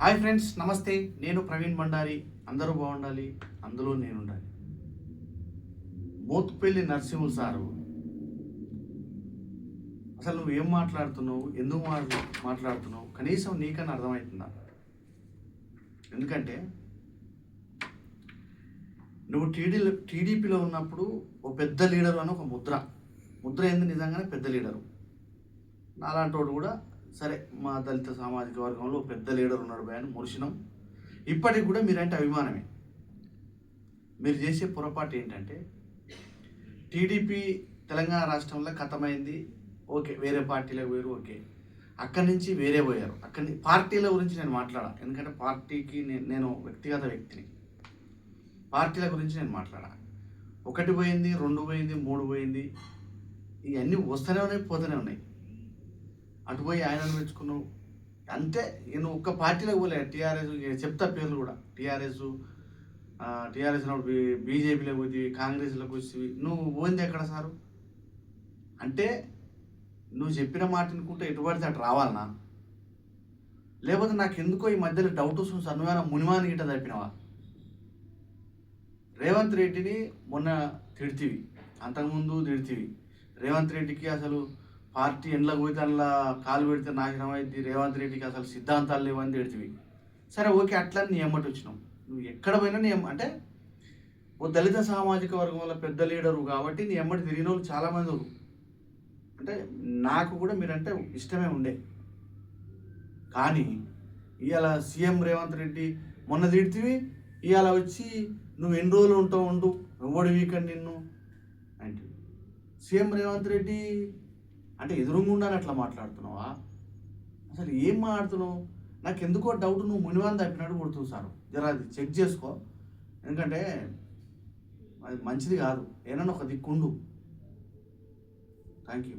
Hi friends నమస్తే. నేను ప్రవీణ్ భండారి. అందరూ బాగుండాలి. అందులో నేను ఉండాలి మోత్పల్లి సారు. అసలు నువ్వు ఏం మాట్లాడుతున్నావు? ఎందుకు మాట్లాడుతున్నావు? కనీసం నీకన్నా అర్థమవుతుందా? ఎందుకంటే నువ్వు టీడీలో టీడీపీలో ఉన్నప్పుడు ఒక పెద్ద లీడరు అని ఒక ముద్ర. ముద్ర ఏంది నిజంగానే? పెద్ద లీడరు. నాలాంటి వాడు కూడా సరే మా దళిత సామాజిక వర్గంలో పెద్ద లీడర్ ఉన్నాడు భయ అని మురిసినాం. ఇప్పటికి కూడా మీరంటే అభిమానమే. మీరు చేసే పొరపాటు ఏంటంటే టీడీపీ తెలంగాణ రాష్ట్రంలో కథమైంది ఓకే వేరే పార్టీలకు పోయారు ఓకే. అక్కడి నుంచి వేరే పోయారు. అక్కడి పార్టీల గురించి నేను మాట్లాడా? ఎందుకంటే పార్టీకి నేను వ్యక్తిగత వ్యక్తిని. పార్టీల గురించి నేను మాట్లాడా? ఒకటి పోయింది రెండు పోయింది మూడు పోయింది ఇవన్నీ వస్తూనే ఉన్నాయి పోతూనే ఉన్నాయి. అటు పోయి ఆయనను మెచ్చుకున్నావు అంతే నేను ఒక్క పార్టీలోకి పోలే. టీఆర్ఎస్ చెప్తా పేర్లు కూడా. టీఆర్ఎస్ టీఆర్ఎస్ బీజేపీలోకి పోయి కాంగ్రెస్లోకి వచ్చి నువ్వు పోయింది ఎక్కడ సారు? అంటే నువ్వు చెప్పిన మాట అనుకుంటే ఎటు అటు రావాలనా? లేకపోతే నాకు ఎందుకో ఈ మధ్యలో డౌట్ వస్తుంది సన్నుగాన మునిమాని గిట్ట తప్పినవా? రేవంత్ రెడ్డిని మొన్న తిడితివి. అంతకుముందు తిడితివి. రేవంత్ రెడ్డికి అసలు పార్టీ ఎండ్లకు పోయి అందులో కాలు పెడితే నాశనం అయింది రేవంత్ రెడ్డికి అసలు సిద్ధాంతాలు లేవని తిడితివి సరే ఓకే అట్లా నీ ఎమ్మటి వచ్చినావు నువ్వు ఎక్కడ పోయినా నీ అంటే ఓ దళిత సామాజిక వర్గం వల్ల పెద్ద లీడరు కాబట్టి నీ ఎమ్మటి తిరిగిన వాళ్ళు చాలామంది అంటే నాకు కూడా మీరంటే ఇష్టమే ఉండే. కానీ ఇవాళ సీఎం రేవంత్ రెడ్డి మొన్న తిడితివి ఇవాళ వచ్చి నువ్వు ఎన్ని రోజులు ఉంటావు ఉండు ఎవడు వీకెండ్ నిన్ను అంటే సీఎం రేవంత్ రెడ్డి అంటే ఎదురుగుండా అట్లా మాట్లాడుతున్నావా? అసలు ఏం మాట్లాడుతున్నావు? నాకు ఎందుకో డౌట్ నువ్వు మునివాన్ తప్పినట్టు కొడుతుంది సార్. జర అది చెక్ చేసుకో. ఎందుకంటే అది మంచిది కాదు. ఏమన్నా ఒక దిక్కుండు. Thank you